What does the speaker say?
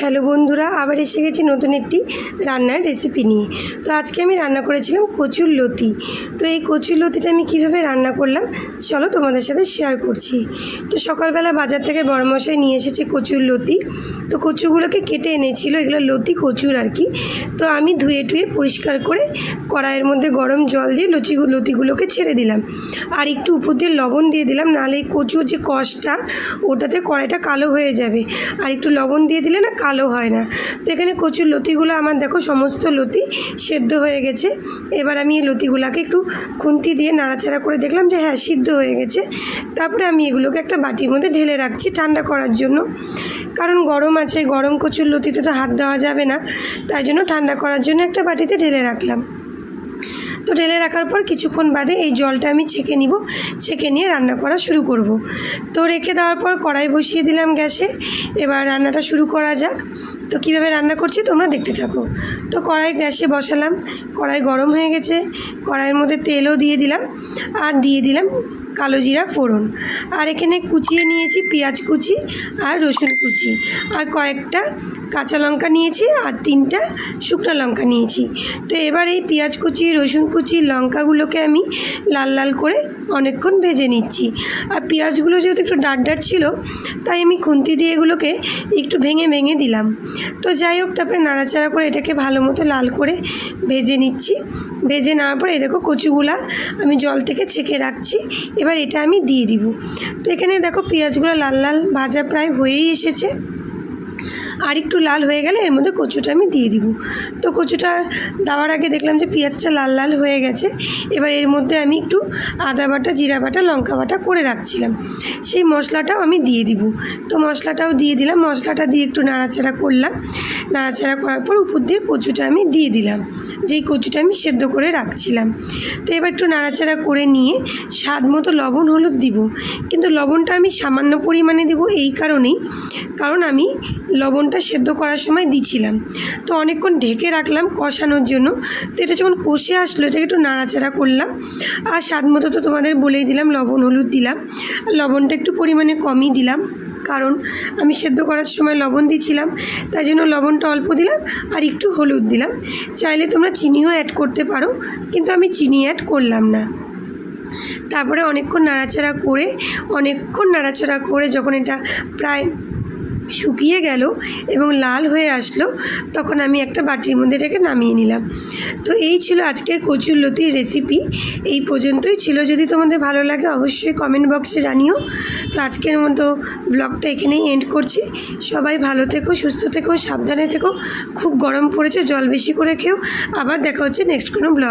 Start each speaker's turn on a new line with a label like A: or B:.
A: Hello বন্ধুরা, আবার এসে গেছি নতুন একটি রান্নার রেসিপি নিয়ে। তো আজকে আমি রান্না করেছিলাম কচুর লতি। তো এই কচুর লতিটা আমি কীভাবে রান্না করলাম, চলো তোমাদের সাথে শেয়ার করছি। তো সকালবেলা বাজার থেকে বড়মশাই নিয়ে এসেছে কচুর লতি। তো কচুগুলোকে কেটে এনেছিল, এগুলো লতি কচুর আর কি। তো আমি ধুয়ে টুয়ে পরিষ্কার করে কড়াইয়ের মধ্যে গরম জল দিয়ে লচি লতিগুলোকে ছেড়ে দিলাম। আর একটু উপর দিয়ে লবণ দিয়ে দিলাম, নাহলে এই কচুর যে কষটা, ওটাতে কড়াইটা কালো হয়ে যাবে। আর একটু লবণ দিয়ে দিলে না কালো হয় না। তো এখানে কচুর লতিগুলো আমার দেখো সমস্ত লতি সেদ্ধ হয়ে গেছে। এবার আমি এই লতিগুলোকে একটু খুন্তি দিয়ে নাড়াচাড়া করে দেখলাম যে হ্যাঁ সিদ্ধ হয়ে গেছে। তারপরে আমি এগুলোকে একটা বাটির মধ্যে ঢেলে রাখছি ঠান্ডা করার জন্য। কারণ গরম আছে, গরম কচুর লতিতে তো হাত দেওয়া যাবে না। তাই জন্য ঠান্ডা করার জন্য একটা বাটিতে ঢেলে রাখলাম। তো ঢেলে রাখার পর কিছুক্ষণ বাদে এই জলটা আমি ছেঁকে নিব। ছেঁকে নিয়ে রান্না করা শুরু করব। তো রেখে দেওয়ার পর কড়াই বসিয়ে দিলাম গ্যাসে। এবার রান্নাটা শুরু করা যাক। তো কীভাবে রান্না করছি তোমরা দেখতে থাকো। তো কড়াই গ্যাসে বসালাম। কড়াই গরম হয়ে গেছে। কড়াইয়ের মধ্যে তেলও দিয়ে দিলাম। আর দিয়ে দিলাম কালো জিরা ফোড়ন। আর এখানে কুচিয়ে নিয়েছি পেঁয়াজ কুচি আর রসুন কুচি। আর কয়েকটা কাঁচা লঙ্কা নিয়েছি আর তিনটা শুকনো লঙ্কা নিয়েছি। তো এবার এই পেঁয়াজ কুচি, রসুন কুচি, লঙ্কাগুলোকে আমি লাল লাল করে অনেকক্ষণ ভেজে নিচ্ছি। আর পেঁয়াজগুলো যেহেতু একটু ডাট ডাট ছিল, তাই আমি খুন্তি দিয়ে এগুলোকে একটু ভেঙে ভেঙে দিলাম। তো যাই হোক, তারপরে নাড়াচাড়া করে এটাকে ভালো মতো লাল করে ভেজে নিচ্ছি। ভেজে নেওয়ার পরে দেখো কচুগুলা আমি জল থেকে ছেঁকে রাখছি। এবার এটা আমি দিয়ে দিব। তো এখানে দেখো পেঁয়াজগুলো লাল লাল ভাজা প্রায় হয়েই এসেছে। আর একটু লাল হয়ে গেলে এর মধ্যে কচুটা আমি দিয়ে দিব। তো কচুটা দেওয়ার আগে দেখলাম যে পেঁয়াজটা লাল লাল হয়ে গেছে। এবার এর মধ্যে আমি একটু আদা বাটা, জিরা বাটা, লঙ্কা বাটা করে রাখছিলাম। সেই মশলাটাও আমি দিয়ে দিব। তো মশলাটাও দিয়ে দিলাম। মশলাটা দিয়ে একটু নাড়াচাড়া করলাম। নাড়াচাড়া করার পর উপর দিয়ে কচুটা আমি দিয়ে দিলাম। যেই কচুটা আমি সেদ্ধ করে রাখছিলাম। তো এবার একটু নাড়াচাড়া করে নিয়ে স্বাদ মতো লবণ, হলুদ দিব। কিন্তু লবণটা আমি সামান্য পরিমাণে দেবো এই কারণেই, কারণ আমি লবণটা সেদ্ধ করার সময় দিছিলাম। তো অনেকক্ষণ ঢেকে রাখলাম কষানোর জন্য। তো এটা যখন কষে আসলো, এটাকে একটু নাড়াচাড়া করলাম। আর স্বাদ মতো তো তোমাদের বলেই দিলাম, লবণ, হলুদ দিলাম। লবণটা একটু পরিমাণে কমই দিলাম, কারণ আমি সেদ্ধ করার সময় লবণ দিয়েছিলাম তাই জন্য লবণটা অল্প দিলাম আর একটু হলুদ দিলাম। চাইলে তোমরা চিনিও অ্যাড করতে পারো, কিন্তু আমি চিনি অ্যাড করলাম না। তারপরে অনেকক্ষণ নাড়াচাড়া করে, অনেকক্ষণ নাড়াচাড়া করে যখন এটা প্রায় শুকিয়ে গেল এবং লাল হয়ে আসলো, তখন আমি একটা বাটির মধ্যে এটাকে নামিয়ে নিলাম। তো এই ছিল আজকের কচুর লতির রেসিপি এই পর্যন্তই ছিল। যদি তোমাদের ভালো লাগে অবশ্যই কমেন্ট বক্সে জানিও। তো আজকের মতো ব্লগটা এখানেই এন্ড করছি। সবাই ভালো থেকো, সুস্থ থেকো, সাবধানে থেকো। খুব গরম পড়েছে, জল বেশি করে খেও। আবার দেখা হচ্ছে নেক্সট কোনো ব্লগ